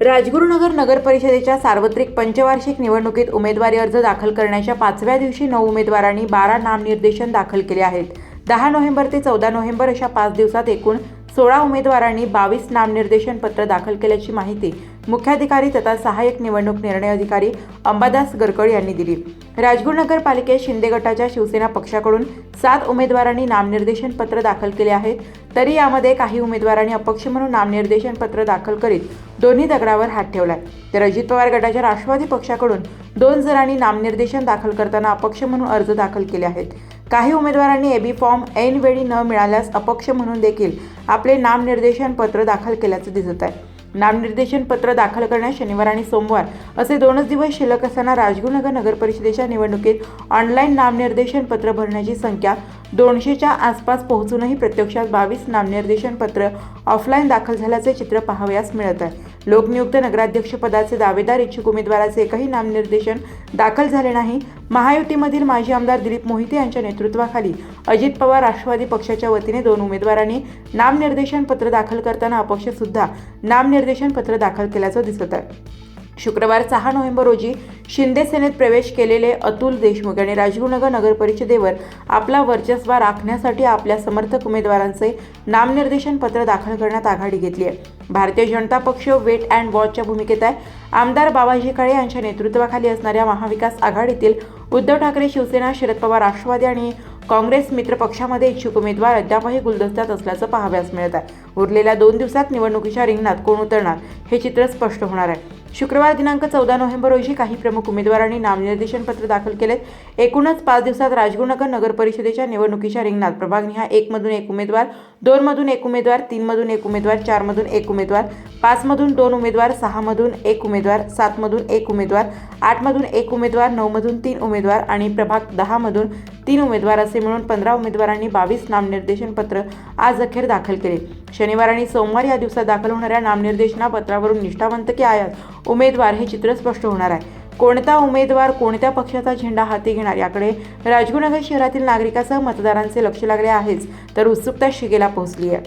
राजगुरुनगर नगर परिषदेच्या सार्वत्रिक पंचवार्षिक निवडणुकीत उमेदवारी अर्ज दाखल करण्याच्या पाचव्या दिवशी नऊ उमेदवारांनी बारा नामनिर्देशन दाखल केले आहेत. दहा नोव्हेंबर ते चौदा नोव्हेंबर अशा पाच दिवसात एकूण सोळा उमेदवारांनी बावीस नामनिर्देशन पत्र दाखल केल्याची माहिती मुख्याधिकारी तथा सहाय्यक निवडणूक निर्णय अधिकारी अंबादास गरकड यांनी दिली. राजगुर पालिकेत शिंदे गटाच्या शिवसेना पक्षाकडून सात उमेदवारांनी नामनिर्देशन पत्र दाखल केले आहेत. तरी यामध्ये काही उमेदवारांनी अपक्ष म्हणून नामनिर्देशन पत्र दाखल करीत दोन्ही दगडावर हात ठेवलाय. तर अजित पवार गटाच्या राष्ट्रवादी पक्षाकडून दोन जणांनी नामनिर्देशन दाखल करताना अपक्ष म्हणून अर्ज दाखल केले आहेत. काही उमेदवारांनी एबी फॉर्म ऐनवेळी न मिळाल्यास अपक्ष म्हणून देखील आपले नामनिर्देशन पत्र दाखल केल्याचं दिसत आहे. नामनिर्देशन पत्र दाखल करण्यास शनिवार आणि सोमवार असे दोनच दिवस शिल्लक असताना राजगुरुनगर नगरपरिषदेच्या निवडणुकीत ऑनलाईन नामनिर्देशन पत्र भरण्याची संख्या दोनशेच्या आसपास पोहोचूनही प्रत्यक्षात बावीस नामनिर्देशन पत्र ऑफलाईन दाखल झाल्याचे चित्र पाहावयास मिळत आहे. लोकनियुक्त नगराध्यक्षपदाचे दावेदार इच्छुक उमेदवाराचे एकही नामनिर्देशन दाखल झाले नाही. महायुतीमधील माजी आमदार दिलीप मोहिते यांच्या नेतृत्वाखाली अजित पवार राष्ट्रवादी पक्षाच्या वतीने दोन उमेदवारांनी नामनिर्देशन पत्र दाखल करताना अपक्षसुद्धा नामनिर्देशन पत्र दाखल केल्याचं दिसत आहे. शुक्रवार सहा नोव्हेंबर रोजी शिंदे सेनेत प्रवेश केलेले अतुल देशमुख यांनी राजगुरुनगर नगरपरिषदेवर आपला वर्चस्व राखण्यासाठी आपल्या समर्थक उमेदवारांचे नामनिर्देशन पत्र दाखल करण्यात आघाडी घेतली आहे. भारतीय जनता पक्ष वेट अँड वॉचच्या भूमिकेत आहे. आमदार बाबाजी काळे यांच्या नेतृत्वाखाली असणाऱ्या महाविकास आघाडीतील उद्धव ठाकरे शिवसेना शरद पवार राष्ट्रवादी आणि काँग्रेस मित्र पक्षामध्ये इच्छुक उमेदवार अद्यापही गुलदस्त्यात असल्याचं पाहाव्यास मिळत आहे. उरलेल्या दोन दिवसात निवडणुकीच्या रिंगणात कोण उतरणार हे चित्र स्पष्ट होणार आहे. शुक्रवार दिनांक चौदा नोव्हेंबर रोजी काही प्रमुख उमेदवारांनी नामनिर्देशन पत्र दाखल केलेत एकूणच पाच दिवसात राजगुरुनगर नगर परिषदेच्या निवडणुकीच्या रिंगणात प्रभागनिहा एक एकमधून एक उमेदवार दोनमधून एक उमेदवार तीनमधून एक उमेदवार चारमधून एक उमेदवार पाचमधून दोन उमेदवार सहामधून एक उमेदवार सात मधून एक उमेदवार आठमधून एक उमेदवार नऊमधून तीन उमेदवार आणि प्रभाग दहा मधून तीन उमेदवार असे मिळून पंधरा उमेदवारांनी बावीस नामनिर्देशन पत्र आज अखेर दाखल केले. शनिवार आणि सोमवार या दिवसात दाखल होणाऱ्या नामनिर्देशना पत्रावरून निष्ठावंत की आयात. उमेदवार हे चित्र स्पष्ट होणार आहे. कोणता उमेदवार कोणत्या पक्षाचा झेंडा हाती घेणार याकडे राजगुरुनगर शहरातील नागरिकासह मतदारांचे लक्ष लागले आहेच तर उत्सुकता शिगेला पोहोचली आहे.